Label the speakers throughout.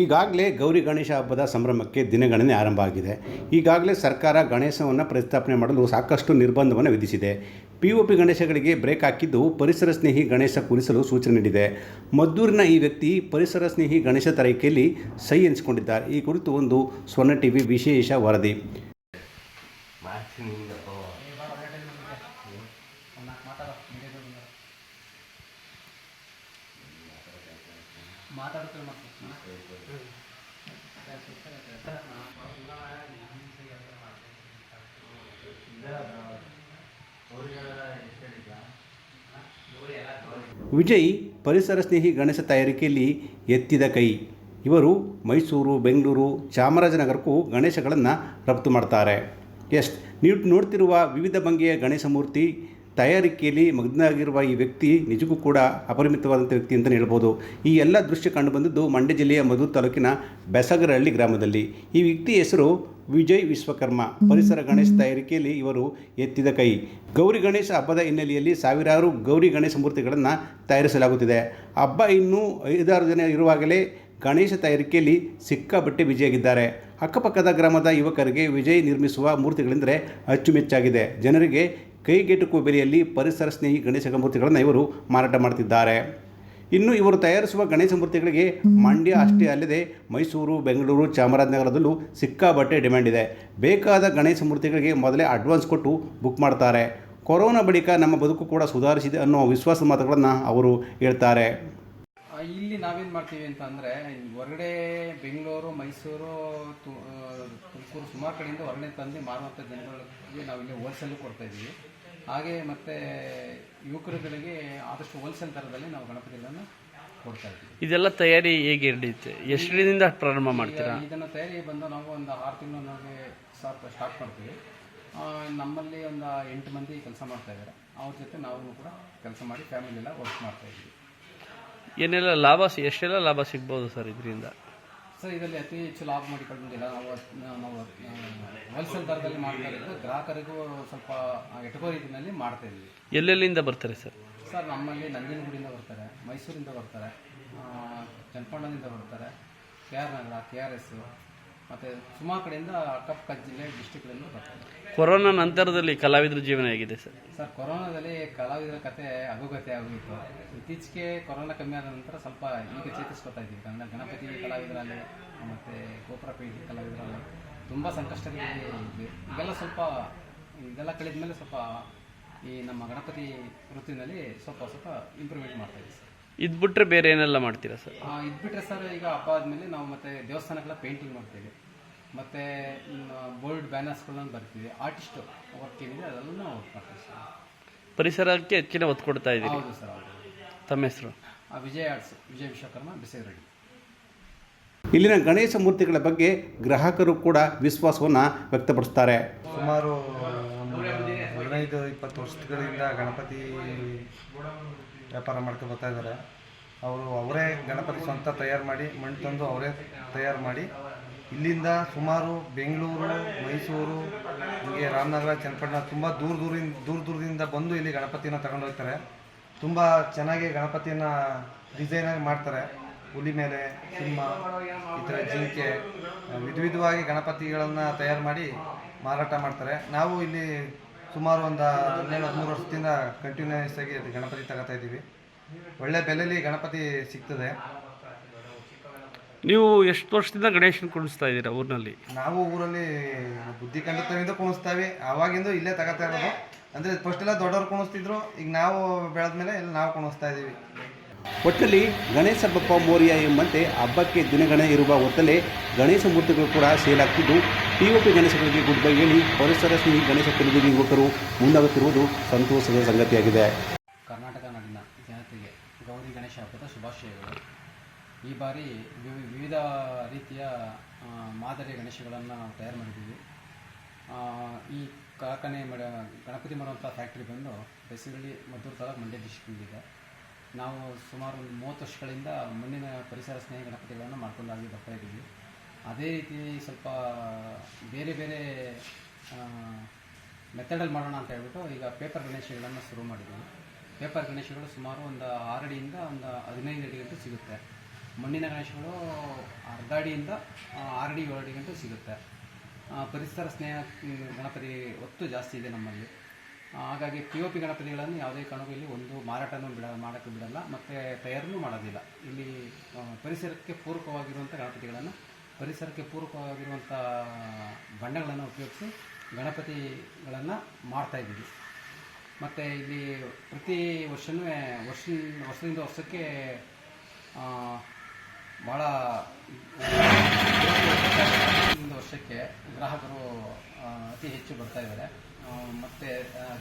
Speaker 1: ಈಗಾಗಲೇ ಗೌರಿ ಗಣೇಶ ಹಬ್ಬದ ಸಂಭ್ರಮಕ್ಕೆ ದಿನಗಣನೆ ಆರಂಭ ಆಗಿದೆ. ಈಗಾಗಲೇ ಸರ್ಕಾರ ಗಣೇಶವನ್ನು ಪ್ರತಿಷ್ಠಾಪನೆ ಮಾಡಲು ಸಾಕಷ್ಟು ನಿರ್ಬಂಧವನ್ನು ವಿಧಿಸಿದೆ. ಪಿ ಒ ಪಿ ಗಣೇಶಗಳಿಗೆ ಬ್ರೇಕ್ ಹಾಕಿದ್ದು ಪರಿಸರ ಸ್ನೇಹಿ ಗಣೇಶ ಕೂರಿಸಲು ಸೂಚನೆ ನೀಡಿದೆ. ಮದ್ದೂರಿನ ಈ ವ್ಯಕ್ತಿ ಪರಿಸರ ಸ್ನೇಹಿ ಗಣೇಶ ತರೈಕೆಯಲ್ಲಿ ಸಹಿ ಎನಿಸಿಕೊಂಡಿದ್ದಾರೆ. ಈ ಕುರಿತು ಒಂದು ಸ್ವರ್ಣ ಟಿವಿ ವಿಶೇಷ ವರದಿ.
Speaker 2: ಮಾತಾಡ್ತೀವಿ ಮತ್ತೆ
Speaker 1: ವಿಜಯ್ ಪರಿಸರ ಸ್ನೇಹಿ ಗಣೇಶ ತಯಾರಿಕೆಯಲ್ಲಿ ಎತ್ತಿದ ಕೈ. ಇವರು ಮೈಸೂರು ಬೆಂಗಳೂರು ಚಾಮರಾಜನಗರಕ್ಕೂ ಗಣೇಶಗಳನ್ನು ರಫ್ತು ಮಾಡ್ತಾರೆ. ಎಸ್ ನೀವು ನೋಡ್ತಿರುವ ವಿವಿಧ ಬಗೆಯ ಗಣೇಶ ಮೂರ್ತಿ ತಯಾರಿಕೆಯಲ್ಲಿ ಮಗ್ನಾಗಿರುವ ಈ ವ್ಯಕ್ತಿ ನಿಜಕ್ಕೂ ಕೂಡ ಅಪರಿಮಿತವಾದಂಥ ವ್ಯಕ್ತಿ ಅಂತಲೇ ಹೇಳ್ಬೋದು. ಈ ಎಲ್ಲ ದೃಶ್ಯ ಕಂಡುಬಂದದ್ದು ಮಂಡ್ಯ ಜಿಲ್ಲೆಯ ಮಧು ತಾಲೂಕಿನ ಬೆಸಗರಹಳ್ಳಿ ಗ್ರಾಮದಲ್ಲಿ. ಈ ವ್ಯಕ್ತಿ ಹೆಸರು ವಿಜಯ್ ವಿಶ್ವಕರ್ಮ. ಪರಿಸರ ಗಣೇಶ ತಯಾರಿಕೆಯಲ್ಲಿ ಇವರು ಎತ್ತಿದ ಕೈ. ಗೌರಿ ಗಣೇಶ ಹಬ್ಬದ ಹಿನ್ನೆಲೆಯಲ್ಲಿ ಸಾವಿರಾರು ಗೌರಿ ಗಣೇಶ ಮೂರ್ತಿಗಳನ್ನು ತಯಾರಿಸಲಾಗುತ್ತಿದೆ. ಹಬ್ಬ ಇನ್ನೂ ಐದಾರು ದಿನ ಇರುವಾಗಲೇ ಗಣೇಶ ತಯಾರಿಕೆಯಲ್ಲಿ ಸಿಕ್ಕಾಪಟ್ಟೆ ವಿಜಯಾಗಿದ್ದಾರೆ ಅಕ್ಕಪಕ್ಕದ ಗ್ರಾಮದ ಯುವಕರಿಗೆ ವಿಜಯ್ ನಿರ್ಮಿಸುವ ಮೂರ್ತಿಗಳೆಂದರೆ ಅಚ್ಚುಮೆಚ್ಚಾಗಿದೆ. ಜನರಿಗೆ ಕೈಗೆಟುಕುವ ಬೆಲೆಯಲ್ಲಿ ಪರಿಸರ ಸ್ನೇಹಿ ಗಣೇಶ ಮೂರ್ತಿಗಳನ್ನು ಇವರು ಮಾರಾಟ ಮಾಡ್ತಿದ್ದಾರೆ. ಇನ್ನು ಇವರು ತಯಾರಿಸುವ ಗಣೇಶ ಮೂರ್ತಿಗಳಿಗೆ ಮಂಡ್ಯ ಅಷ್ಟೇ ಅಲ್ಲದೆ ಮೈಸೂರು, ಬೆಂಗಳೂರು, ಚಾಮರಾಜನಗರದಲ್ಲೂ ಸಿಕ್ಕಾಬಟ್ಟೆ ಡಿಮ್ಯಾಂಡ್ ಇದೆ. ಬೇಕಾದ ಗಣೇಶ ಮೂರ್ತಿಗಳಿಗೆ ಮೊದಲೇ ಅಡ್ವಾನ್ಸ್ ಕೊಟ್ಟು ಬುಕ್ ಮಾಡ್ತಾರೆ. ಕೊರೋನಾ ಬಳಿಕ ನಮ್ಮ ಬದುಕು ಕೂಡ ಸುಧಾರಿಸಿದೆ ಅನ್ನೋ ವಿಶ್ವಾಸ ಮಾತುಗಳನ್ನು ಅವರು ಹೇಳ್ತಾರೆ.
Speaker 2: ಇಲ್ಲಿ ನಾವೇನು ಮಾಡ್ತೀವಿ ಅಂತ ಅಂದರೆ ಹೊರಗಡೆ ಬೆಂಗಳೂರು ಮೈಸೂರು ತುಮಕೂರು ಸುಮಾರು ಕಡೆಯಿಂದ ಹೊರಗಡೆ ತಂದು ಮಾರುವಂಥ ಜನಗಳಿಗೆ ನಾವು ಇಲ್ಲಿ ಹೋಲ್ಸೇಲು ಕೊಡ್ತಾ ಇದ್ದೀವಿ. ಹಾಗೆ ಮತ್ತು ಯುವಕರುಗಳಿಗೆ ಆದಷ್ಟು ಹೋಲ್ಸೇಲ್ ತರದಲ್ಲಿ ನಾವು ಗಣಪತಿಗಳನ್ನು ಕೊಡ್ತಾ ಇದ್ದೀವಿ.
Speaker 3: ಇದೆಲ್ಲ ತಯಾರಿ ಹೇಗೆ ನಡೆಯುತ್ತೆ ಎಷ್ಟು ದಿನದಿಂದ ಪ್ರಾರಂಭ ಮಾಡ್ತೀರಾ?
Speaker 2: ಇದನ್ನು ತಯಾರಿ ಬಂದು ನಾವು ಒಂದು ಆರು ತಿಂಗಳು ನಮಗೆ ಸ್ಟಾರ್ಟ್ ಸ್ಟಾರ್ಟ್ ಮಾಡ್ತೀವಿ. ನಮ್ಮಲ್ಲಿ ಒಂದು ಎಂಟು ಮಂದಿ ಕೆಲಸ ಮಾಡ್ತಾ ಇದ್ದಾರೆ ಅವ್ರ ಜೊತೆ ನಾವು ಕೂಡ ಕೆಲಸ ಮಾಡಿ ಫ್ಯಾಮಿಲಿ ಎಲ್ಲ ವರ್ಕ್ ಮಾಡ್ತಾ ಇದ್ದೀವಿ.
Speaker 3: ಏನೆಲ್ಲ ಲಾಭ ಸಿ- ಎಷ್ಟೆಲ್ಲ ಲಾಭ ಸಿಗ್ಬೋದು ಸರ್ ಇದರಿಂದ?
Speaker 2: ಸರ್ ಇದರಲ್ಲಿ ಅತಿ ಹೆಚ್ಚು ಲಾಭ ಮಾಡಿಕೊಂಡಿಲ್ಲ ನಾವು ನಾವು ಹೋಲ್ಸೇಲ್ ದರದಲ್ಲಿ ಮಾಡ್ತಾ ಇರೋದು. ಗ್ರಾಹಕರಿಗೂ ಸ್ವಲ್ಪ ಎಟಕೋ ರೀತಿಯಲ್ಲಿ ಮಾಡ್ತಾ ಇದ್ವಿ
Speaker 3: ಎಲ್ಲೆಲ್ಲಿಂದ ಬರ್ತಾರೆ ಸರ್?
Speaker 2: ಸರ್ ನಮ್ಮಲ್ಲಿ ನಂಜನಗೂಡಿಂದ ಬರ್ತಾರೆ ಮೈಸೂರಿಂದ ಬರ್ತಾರೆ ಚನ್ಪಂಡನಿಂದ ಚನ್ನಪಟ್ಟಣದಿಂದ ಬರ್ತಾರೆ K R Nagar K R S ಮತ್ತು ಸುಮಾರು ಕಡೆಯಿಂದ ಅಕ್ಕಪಕ್ಕ ಜಿಲ್ಲೆ ಡಿಸ್ಟಿಕ್ಗಳಿಂದ ಬರ್ತಾರೆ.
Speaker 3: ಕೊರೋನಾ ನಂತರದಲ್ಲಿ ಕಲಾವಿದರ ಜೀವನ ಹೇಗಿದೆ ಸರ್?
Speaker 2: ಸರ್ ಕೊರೋನಾದಲ್ಲಿ ಕಲಾವಿದರ ಕತೆ ಅಗೋಗತೆ ಆಗಿತ್ತು. ಇತ್ತೀಚೆಗೆ ಕೊರೋನಾ ಕಮ್ಮಿ ಆದ ನಂತರ ಸ್ವಲ್ಪ ಈಗ ಚೇತರಿಸ್ಕೊತಾ ಇದ್ದೀವಿ. ಕನ್ನಡ ಗಣಪತಿ ಕಲಾವಿದರಲ್ಲಿ ಮತ್ತು ಗೋಪುರ ಪೀಠಿ ಕಲಾವಿದರಲ್ಲಿ ತುಂಬ ಸಂಕಷ್ಟದಲ್ಲಿ ಇದೆಲ್ಲ ಈಗೆಲ್ಲ ಸ್ವಲ್ಪ ಇದೆಲ್ಲ ಕಳೆದ ಮೇಲೆ ಸ್ವಲ್ಪ ಈ ನಮ್ಮ ಗಣಪತಿ ವೃತ್ತಿನಲ್ಲಿ ಸ್ವಲ್ಪ ಸ್ವಲ್ಪ ಇಂಪ್ರೂವ್ಮೆಂಟ್ ಮಾಡ್ತಾ ಇದ್ದೀವಿ ಸರ್.
Speaker 3: ಇದು ಬಿಟ್ರೆ ಬೇರೆ ಏನೆಲ್ಲ ಮಾಡ್ತೀರಾ ಸರ್?
Speaker 2: ಆ, ಇದ್ ಬಿಟ್ರೆ ಸರ್ ಈಗ ಹಬ್ಬ ಆದಮೇಲೆ ನಾವು ಮತ್ತೆ ದೇವಸ್ಥಾನಗಳ ಪೇಂಟಿಂಗ್ ಮಾಡ್ತೀವಿ. ಮತ್ತು ಬೋರ್ಡ್ ಬ್ಯಾನರ್ಸ್ಗಳನ್ನ ಬರ್ತೀವಿ. ಆರ್ಟಿಸ್ಟ್ ವರ್ಕ್ ಏನಿದೆ ಅದೆಲ್ಲ ನಾವು ವರ್ಕ್ ಮಾಡ್ತೀವಿ ಸರ್.
Speaker 3: ಪರಿಸರಕ್ಕೆ ಹೆಚ್ಚಿನ ಒತ್ತು ಕೊಡ್ತಾ ಇದ್ದೀರಿ.
Speaker 2: ಹೌದು ಸರ್ ಹೌದು.
Speaker 3: ತಮ್ಮ ಹೆಸರು?
Speaker 2: ಆ ವಿಜಯ್ ಆರ್ಟ್ಸ್ ವಿಜಯ್ ವಿಶ್ವಕರ್ಮ ಬಿಸೇರೆಡ್ಡಿ
Speaker 1: ಇಲ್ಲಿನ ಗಣೇಶ ಮೂರ್ತಿಗಳ ಬಗ್ಗೆ ಗ್ರಾಹಕರು ಕೂಡ ವಿಶ್ವಾಸವನ್ನು ವ್ಯಕ್ತಪಡಿಸ್ತಾರೆ.
Speaker 4: ಸುಮಾರು ಒಂದು ಹದಿನೈದು ಇಪ್ಪತ್ತು ವರ್ಷಗಳಿಂದ ಗಣಪತಿ ವ್ಯಾಪಾರ ಮಾಡ್ಕೊಂಡು ಬರ್ತಾ ಇದ್ದಾರೆ ಅವರು ಅವರೇ ಗಣಪತಿ ಸ್ವಂತ ತಯಾರು ಮಾಡಿ, ಮಣ್ಣು ತಂದು ಅವರೇ ತಯಾರು ಮಾಡಿ, ಇಲ್ಲಿಂದ ಸುಮಾರು ಬೆಂಗಳೂರು, ಮೈಸೂರು, ಹೀಗೆ ರಾಮನಗರ, ಚನ್ನಪಟ್ಟಣ ತುಂಬ ದೂರ ದೂರಿಂದ ದೂರ ದೂರದಿಂದ ಬಂದು ಇಲ್ಲಿ ಗಣಪತಿನ ತಗೊಂಡು ಹೋಗ್ತಾರೆ. ತುಂಬ ಚೆನ್ನಾಗಿ ಗಣಪತಿನ ಡಿಸೈನಾಗಿ ಮಾಡ್ತಾರೆ. ಹುಲಿ ಮೇಲೆ ಸಿಂಹ, ಈ ಥರ ಜಿಂಕೆ ವಿಧ ವಿಧವಾಗಿ ಗಣಪತಿಗಳನ್ನು ತಯಾರು ಮಾಡಿ ಮಾರಾಟ ಮಾಡ್ತಾರೆ. ನಾವು ಇಲ್ಲಿ ಸುಮಾರು ಒಂದು ಹದಿನೇಳು ಹದಿಮೂರು ವರ್ಷದಿಂದ ಕಂಟಿನ್ಯೂಸ್ ಆಗಿ ಅದು ಗಣಪತಿ ತಗೋತಾ ಇದ್ದೀವಿ. ಒಳ್ಳೆ ಬೆಲೆಯಲ್ಲಿ ಗಣಪತಿ ಸಿಗ್ತದೆ.
Speaker 3: ನೀವು ಎಷ್ಟು ವರ್ಷದಿಂದ ಗಣೇಶನ ಕುಣಿಸ್ತಾ ಇದ್ದೀರಾ ಊರಿನಲ್ಲಿ?
Speaker 4: ನಾವು ಊರಲ್ಲಿ ಬುದ್ಧಿ ಕಂಡತವಿಂದ ಕುಣಿಸ್ತಾವೆ ಆವಾಗಿಂದ ಇಲ್ಲೇ ತಗೋತಾ ಇರೋದು. ಅಂದರೆ ಫಸ್ಟ್ ಎಲ್ಲ ದೊಡ್ಡವ್ರು ಕುಣಿಸ್ತಿದ್ರು ಈಗ ನಾವು ಬೆಳೆದ್ಮೇಲೆ ಇಲ್ಲಿ ನಾವು ಕುಣಿಸ್ತಾ ಇದ್ದೀವಿ.
Speaker 1: ಒಟ್ಟಲ್ಲಿ ಗಣೇಶ ಬಪ್ಪ ಮೋರಿಯ ಎಂಬಂತೆ ಹಬ್ಬಕ್ಕೆ ದಿನಗಣ ಇರುವ ಹೊತ್ತಲ್ಲೇ ಗಣೇಶ ಮೂರ್ತಿಗಳು ಕೂಡ ಸೇಲ್ ಆಗ್ತಿದ್ದು ಪಿ ಒ ಪಿ ಗಣೇಶಗಳಿಗೆ ಗುಡ್ ಬೈ ಹೇಳಿ ಪರಿಸರ ಸ್ನೇಹಿ ಗಣೇಶ ಖರೀದಿಗೆ ಯುವಕರು ಮುಂದಾಗುತ್ತಿರುವುದು ಸಂತೋಷದ ಸಂಗತಿಯಾಗಿದೆ.
Speaker 2: ಕರ್ನಾಟಕ ನಾಡಿನ ಜನತೆಗೆ ಗೌರಿ ಗಣೇಶ ಹಬ್ಬದ ಶುಭಾಶಯಗಳು. ಈ ಬಾರಿ ವಿವಿ- ವಿವಿಧ ರೀತಿಯ ಮಾದರಿಯ ಗಣೇಶಗಳನ್ನು ತಯಾರು ಮಾಡಿದ್ದೀವಿ. ಈ ಕಾರ್ಖಾನೆ ಗಣಪತಿ ಮಾಡುವಂಥ ಫ್ಯಾಕ್ಟ್ರಿ ಬಂದು ಬೆಸಿಗಳಲ್ಲಿ ಮದ್ದೂರು ತಾಲೂಕು ಮಂಡ್ಯ ಡಿಸ್ಟ್ರಿಕ್ಟಿದೆ ನಾವು ಸುಮಾರು ಒಂದು ಮೂವತ್ತು ವರ್ಷಗಳಿಂದ ಮಣ್ಣಿನ ಪರಿಸರ ಸ್ನೇಹಿ ಗಣಪತಿಗಳನ್ನು ಮಾಡ್ಕೊಂಡಾಗಿ ಬರ್ತಾ ಇದ್ದೀವಿ. ಅದೇ ರೀತಿ ಸ್ವಲ್ಪ ಬೇರೆ ಬೇರೆ ಮೆಥಡಲ್ಲಿ ಮಾಡೋಣ ಅಂತ ಹೇಳ್ಬಿಟ್ಟು ಈಗ ಪೇಪರ್ ಗಣೇಶಗಳನ್ನು ಶುರು ಮಾಡಿದ್ದೀವಿ. ಪೇಪರ್ ಗಣೇಶಗಳು ಸುಮಾರು ಒಂದು ಆರಡಿಯಿಂದ ಒಂದು ಹದಿನೈದು ಅಡಿಗಂಟು ಸಿಗುತ್ತೆ. ಮಣ್ಣಿನ ಗಣೇಶಗಳು ಅರ್ಧ ಅಡಿಯಿಂದ ಆರಡಿ ಏಳು ಅಡಿಗಂಟು ಸಿಗುತ್ತೆ. ಪರಿಸರ ಸ್ನೇಹ ಗಣಪತಿ ಒತ್ತು ಜಾಸ್ತಿ ಇದೆ ನಮ್ಮಲ್ಲಿ. ಹಾಗಾಗಿ ಪಿ ಒ ಪಿ ಗಣಪತಿಗಳನ್ನು ಯಾವುದೇ ಕಾರಣಕ್ಕೂ ಇಲ್ಲಿ ಒಂದು ಮಾರಾಟನೂ ಬಿಡ, ಮಾಡೋಕ್ಕೆ ಬಿಡಲ್ಲ, ಮತ್ತು ತಯಾರನೂ ಮಾಡೋದಿಲ್ಲ. ಇಲ್ಲಿ ಪರಿಸರಕ್ಕೆ ಪೂರಕವಾಗಿರುವಂಥ ಗಣಪತಿಗಳನ್ನು, ಪರಿಸರಕ್ಕೆ ಪೂರಕವಾಗಿರುವಂಥ ಬಣ್ಣಗಳನ್ನು ಉಪಯೋಗಿಸಿ ಗಣಪತಿಗಳನ್ನು ಮಾಡ್ತಾಯಿದ್ದೀವಿ ಮತ್ತು ಇಲ್ಲಿ ಪ್ರತಿ ವರ್ಷವೂ ವರ್ಷ, ವರ್ಷದಿಂದ ವರ್ಷಕ್ಕೆ ಭಾಳ ಗ್ರಾಹಕರು ಅತಿ ಹೆಚ್ಚು ಬರ್ತಾ ಇದ್ದಾರೆ. ಮತ್ತೆ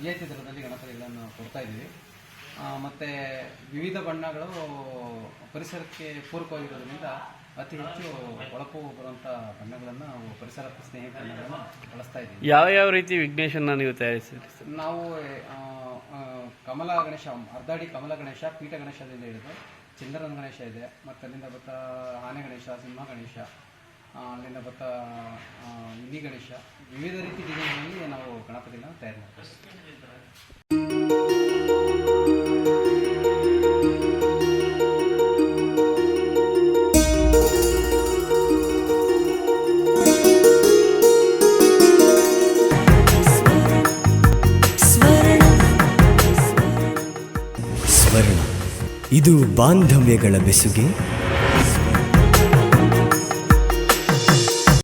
Speaker 2: ರಿಯಾಯಿತಿ ದರದಲ್ಲಿ ಗಣಪತಿಗಳನ್ನು ಕೊಡ್ತಾ ಇದ್ದೀವಿ. ಮತ್ತೆ ವಿವಿಧ ಬಣ್ಣಗಳು ಪರಿಸರಕ್ಕೆ ಪೂರಕವಾಗಿರೋದ್ರಿಂದ ಅತಿ ಹೆಚ್ಚು ಹೊಳಪು ಬರುವಂಥ ಬಣ್ಣಗಳನ್ನು ನಾವು ಪರಿಸರ ಸ್ನೇಹಿ ಬಣ್ಣಗಳನ್ನು ಬಳಸ್ತಾ ಇದ್ದೀವಿ.
Speaker 3: ಯಾವ ಯಾವ ರೀತಿ ವಿಘ್ನೇಶನ ನೀವು ತಯಾರಿಸ್ತೀರಿ
Speaker 2: ನಾವು ಕಮಲ ಗಣೇಶ ಅರ್ಧಾಡಿ ಕಮಲ ಗಣೇಶ ಪೀಠ ಗಣೇಶದಿಂದ ಹಿಡಿದು ಚಂದ್ರನ ಗಣೇಶ ಇದೆ. ಮತ್ತೆ ಅಲ್ಲಿಂದ ಬರ್ತಾ ಆನೆ ಗಣೇಶ ಸಿಂಹ ಗಣೇಶ ಅಲ್ಲಿಂದ ಬತ್ತ ಇಲಿ ಗಣೇಶ. ವಿವಿಧ ರೀತಿ ಡಿಸೈನ್ಗಳಲ್ಲಿ ನಾವು ಗಣಪತಿನ ತಯಾರು ಮಾಡ್ತೀವಿ.
Speaker 5: ಇದು ಬಾಂಧವ್ಯಗಳ ಬೆಸುಗೆ.